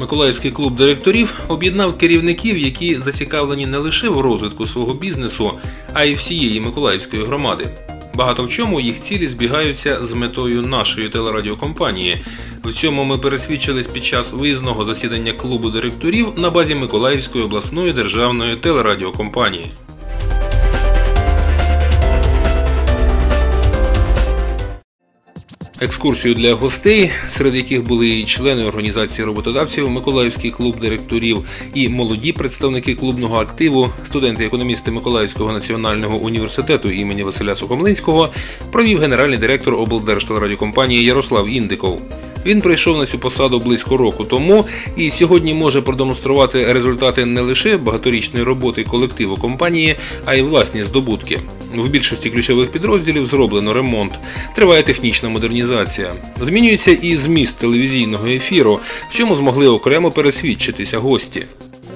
Миколаївський клуб директорів об'єднав керівників, які зацікавлені не лише в розвитку свого бізнесу, а й всієї Миколаївської громади. Багато в чому їх цілі збігаються з метою нашої телерадіокомпанії. В цьому ми пересвідчились під час виїзного засідання клубу директорів на базі Миколаївської обласної державної телерадіокомпанії. Екскурсію для гостей, серед яких були і члени організації роботодавців, Миколаївський клуб директорів і молоді представники клубного активу, студенти-економісти Миколаївського національного університету імені Василя Сухомлинського, провів генеральний директор облдержтелерадіокомпанії Ярослав Індиков. Він прийшов на цю посаду близько року тому і сьогодні може продемонструвати результати не лише багаторічної роботи колективу компанії, а й власні здобутки. В більшості ключових підрозділів зроблено ремонт. Триває технічна модернізація. Змінюється і зміст телевізійного ефіру, в чому змогли окремо пересвідчитися гості.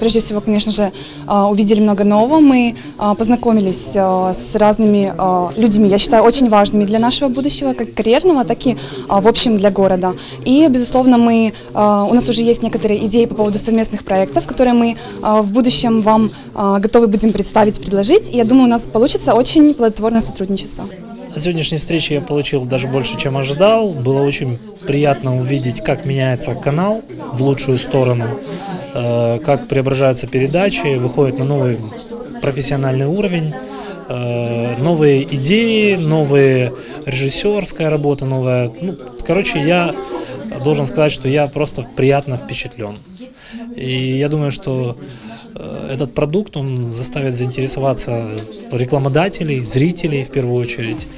Прежде всего, конечно же, а, увидели много нового. Мы а, познакомились а, с разными людьми, я считаю, очень важными для нашего будущего, как карьерного, так и в общем для города. И, безусловно, мы, у нас уже есть некоторые идеи по поводу совместных проектов, которые мы в будущем вам готовы будем представить, предложить. И я думаю, у нас получится очень плодотворное сотрудничество. На сегодняшней встрече я получил даже больше, чем ожидал. Было очень приятно увидеть, как меняется канал в лучшую сторону, э, как преображаются передачи, выходят на новый профессиональный уровень, э, новые идеи, новые режиссерская работа, новая. Ну, короче, я должен сказать, что я просто приятно впечатлен. И я думаю, что э, этот продукт он заставит заинтересоваться рекламодателей, зрителей в первую очередь.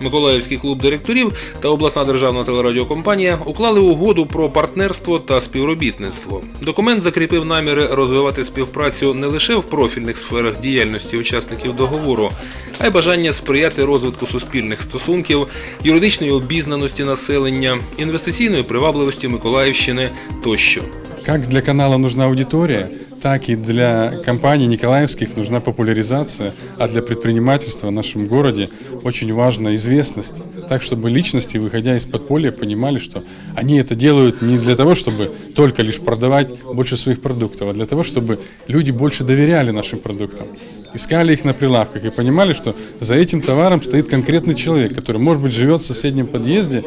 Миколаївський клуб директорів та обласна державна телерадіокомпанія уклали угоду про партнерство та співробітництво. Документ закріпив наміри розвивати співпрацю не лише в профільних сферах діяльності учасників договору, а й бажання сприяти розвитку суспільних стосунків, юридичної обізнаності населення, інвестиційної привабливості Миколаївщини тощо. Как для канала нужна аудитория, так и для компаний Николаевских нужна популяризация, а для предпринимательства в нашем городе очень важна известность. Так, чтобы личности, выходя из подполья, понимали, что они это делают не для того, чтобы только лишь продавать больше своих продуктов, а для того, чтобы люди больше доверяли нашим продуктам, искали их на прилавках и понимали, что за этим товаром стоит конкретный человек, который, может быть, живет в соседнем подъезде,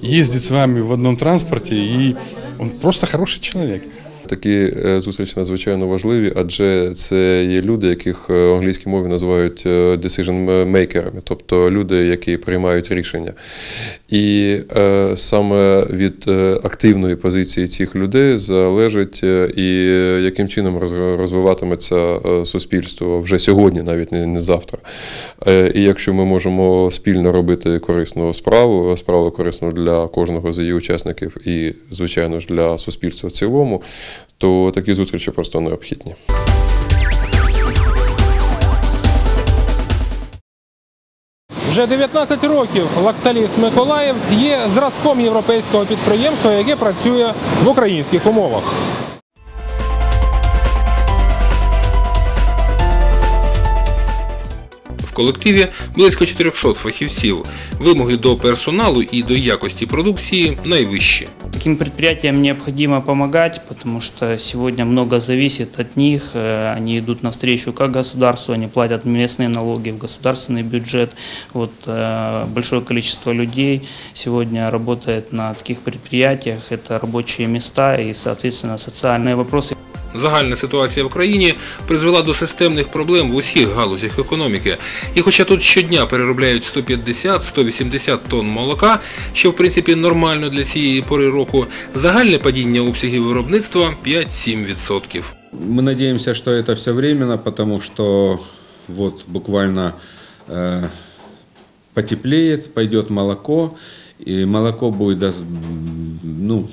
ездит с вами в одном транспорте, и он просто хороший человек. Такі е, зустрічі надзвичайно важливі, адже це є люди, яких е, в англійській мові називають е, decision makerами, тобто люди, які приймають рішення. І саме від активної позиції цих людей залежить і яким чином роз- розвиватиметься суспільство вже сьогодні, навіть не, завтра. І якщо ми можемо спільно робити корисну справу, справу корисну для кожного з її учасників і, звичайно ж, для суспільства в цілому, то такі зустрічі просто необхідні. Вже 19 років Лакталіс Миколаїв є зразком європейського підприємства, яке працює в українських умовах. В колективі близько 400 фахівців. Вимоги до персоналу і до якості продукції найвищі. Таким предприятиям необходимо помогать, потому что сегодня много зависит от них. Э, Они идут навстречу как государству, они платят местные налоги в государственный бюджет. Вот э, большое количество людей сегодня работает на таких предприятиях. Это рабочие места и, соответственно, социальные вопросы. Загальна ситуація в країні призвела до системних проблем в усіх галузях економіки. І хоча тут щодня переробляють 150-180 тонн молока, що в принципі нормально для цієї пори року, загальне падіння обсягів виробництва 5-7%. Мы надеемся, что это все временно, потому что вот буквально э, потеплеет, пойдет молоко, и молоко будет, дос- м, ну,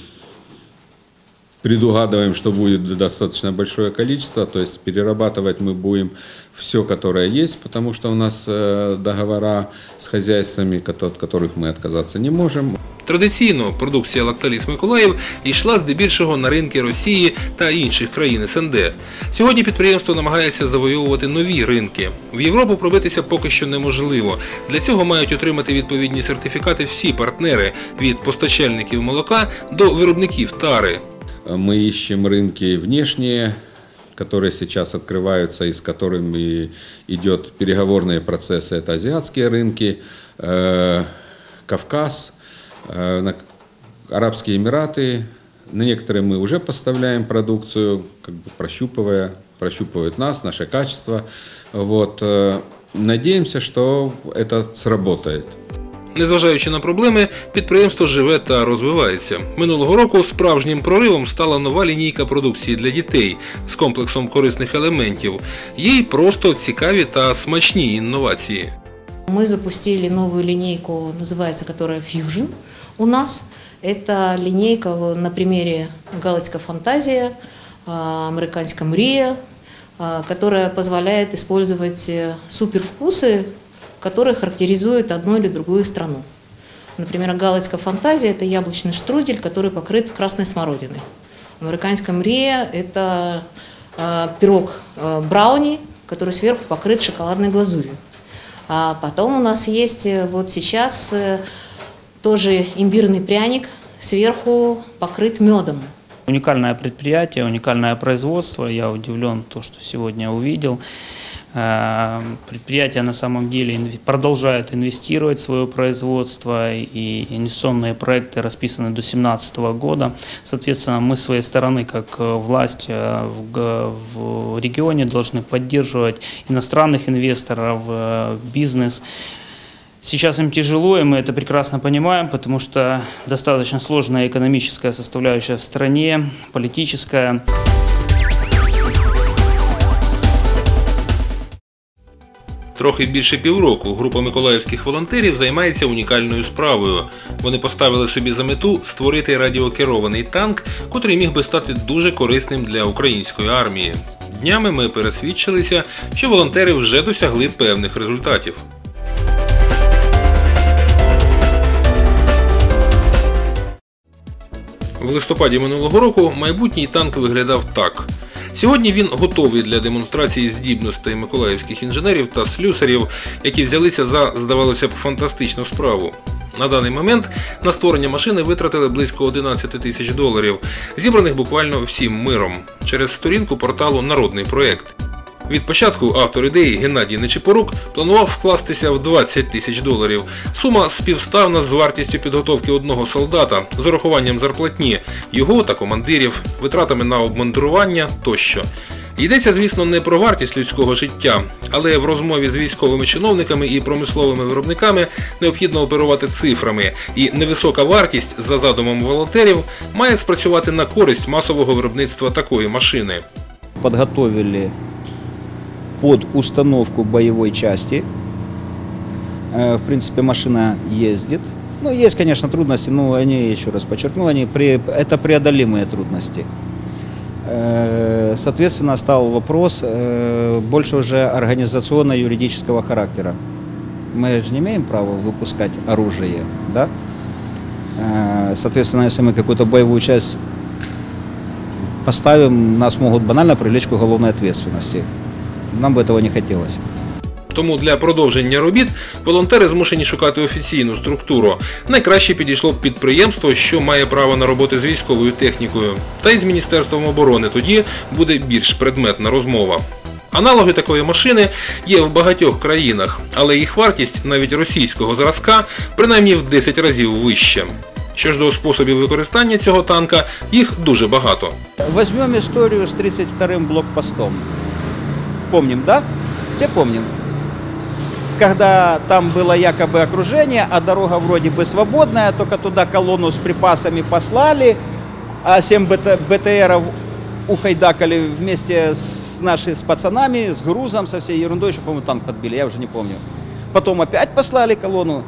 предугадываем, что будет достаточно большое количество, то есть перерабатывать мы будем все, которое есть, потому что у нас э, договора с хозяйствами, кото- от которых мы отказаться не можем. Традиційно продукція Лакталіс Миколаїв йшла здебільшого на ринки Росії та інших країн СНД. Сьогодні підприємство намагається завойовувати нові ринки. В Європу пробитися поки що неможливо. Для цього мають отримати відповідні сертифікати всі партнери від постачальників молока до виробників тари. Мы ищем рынки внешние, которые сейчас открываются и с которыми идет переговорные процессы. Это азиатские рынки, э, Кавказ, э, Арабские Эмираты. На некоторые мы уже поставляем продукцию, как бы прощупывая, прощупывают нас, наше качество. Вот. э, Надеемся, что это сработает. Незважаючи на проблеми, підприємство живе та розвивається. Минулого року справжнім проривом стала нова лінійка продукції для дітей з комплексом корисних елементів. Є й просто цікаві та смачні інновації. Мы запустили новую линейку, называется которая Fusion у нас. Это линейка на примере Галицкая фантазия, а, американская мрия, а, которая позволяет использовать э, супервкусы, которые характеризуют одну или другую страну. Например, галицкая фантазия – это яблочный штрудель, который покрыт красной смородиной. Американская мрия – это э, пирог э, брауни, который сверху покрыт шоколадной глазурью. А потом у нас есть э, вот сейчас тоже имбирный пряник, сверху покрыт медом. Уникальное предприятие, уникальное производство. Я удивлен, то, что сегодня увидел. Э, Предприятие на самом деле продолжает инвестировать в свое производство, и инвестиционные проекты расписаны до 2017 года. Соответственно, мы с своей стороны, как э, власть э, в регионе, должны поддерживать иностранных инвесторов, бизнес, Сейчас им тяжело, и мы это прекрасно понимаем, потому что достаточно сложная экономическая составляющая в стране, политическая. Трохи більше півроку група миколаївських волонтерів займається унікальною справою. Вони поставили собі за мету створити радіокерований танк, котрий міг би стати дуже корисним для української армії. Днями ми пересвідчилися, що волонтери вже досягли певних результатів. В листопаді минулого року майбутній танк виглядав так. Сьогодні він готовий для демонстрації здібностей миколаївських інженерів та слюсарів, які взялися за, здавалося б, фантастичну справу. На даний момент на створення машини витратили близько 11 тисяч доларів, зібраних буквально всім миром через сторінку порталу Народний проєкт. Від початку автор ідеї Геннадій Нечипорук планував вкластися в 20 тисяч доларів. Сума співставна з вартістю підготовки одного солдата з урахуванням зарплатні, його та командирів, витратами на обмундирування тощо. Йдеться, звісно, не про вартість людського життя, але в розмові з військовими чиновниками і промисловими виробниками необхідно оперувати цифрами, і невисока вартість, за задумом волонтерів, має спрацювати на користь масового виробництва такої машини. подготовили под установку боевой части. Э, В принципе, машина ездит. Ну, есть, конечно, трудности, но они, еще раз подчеркну, они пре- это преодолимые трудности. Э, Соответственно, стал вопрос э, больше уже организационно-юридического характера. Мы же не имеем права выпускать оружие, да? Соответственно, если мы какую-то боевую часть поставим, нас могут банально привлечь к уголовной ответственности. Нам бы этого не хотелось. Тому для продовження робіт волонтери змушені шукати офіційну структуру. Найкраще підійшло б підприємство, що має право на роботи з військовою технікою, та й з Міністерством оборони. Тоді буде більш предметна розмова. Аналоги такої машини є в багатьох країнах, але їх вартість навіть російського зразка принаймні в 10 разів вища. Що ж до способів використання цього танка, їх дуже багато. Возьмем историю с 32-м блокпостом. Помним, да? Все помним. Когда там было якобы окружение, а дорога вроде бы свободная, только туда колонну с припасами послали, а 7 БТ, БТРов ухайдакали вместе с нашими с пацанами, с грузом, со всей ерундой, еще, по-моему, танк подбили, я уже не помню. Потом опять послали колонну.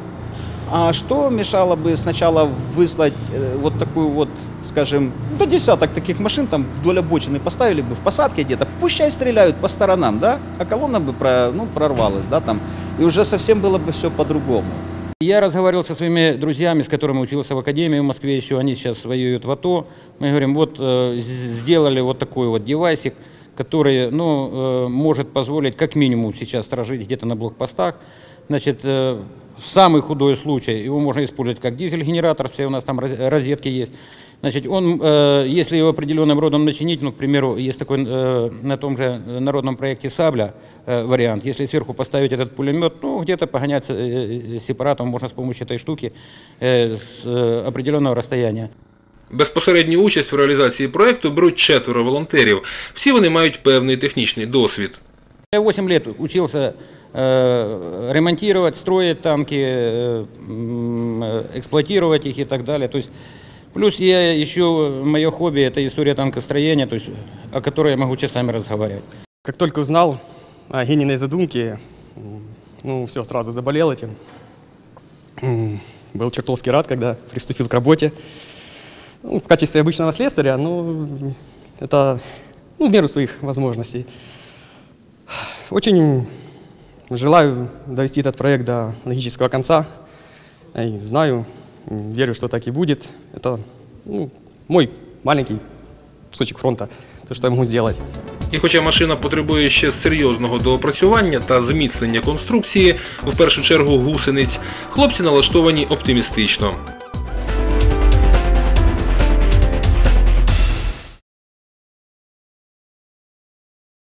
А что мешало бы сначала выслать э, вот такую вот, скажем, до десяток таких машин там вдоль обочины поставили бы в посадке где-то, пусть стреляют по сторонам, да, а колонна бы про, ну, прорвалась, да, там, и уже совсем было бы все по-другому. Я разговаривал со своими друзьями, с которыми учился в академии в Москве еще, они сейчас воюют в АТО. Мы говорим, вот э, сделали вот такой вот девайсик, который, ну, э, может позволить как минимум сейчас сторожить где-то на блокпостах. Значит, э, в самый худой случай его можно использовать как дизель-генератор, все у нас там роз- розетки есть. Значит, он, э, если его определенным родом начинить, ну, к примеру, есть такой э, на том же народном проекте «Сабля» э, вариант, если сверху поставить этот пулемет, ну, где-то погонять э, э, сепаратом можно с помощью этой штуки э, с э, определенного расстояния. Безпосередню участь в реалізації проекту беруть четверо волонтерів. Всі вони мають певний технічний досвід. Я 8 лет учился э, ремонтировать, строить танки, э, э, эксплуатировать их и так далее. То есть, плюс я еще, мое хобби – это история танкостроения, то есть, о которой я могу часами разговаривать. Как только узнал о Гениной задумке, ну, все, сразу заболел этим. Был чертовски рад, когда приступил к работе. Ну, в качестве обычного слесаря, ну, это ну, в меру своих возможностей. Очень желаю довести этот проект до логического конца. И знаю, верю, что так и будет. Это ну, мой маленький кусочек фронта, то, что я могу сделать. І хоча машина потребує ще серйозного доопрацювання та зміцнення конструкції, в першу чергу гусениць, хлопці налаштовані оптимістично.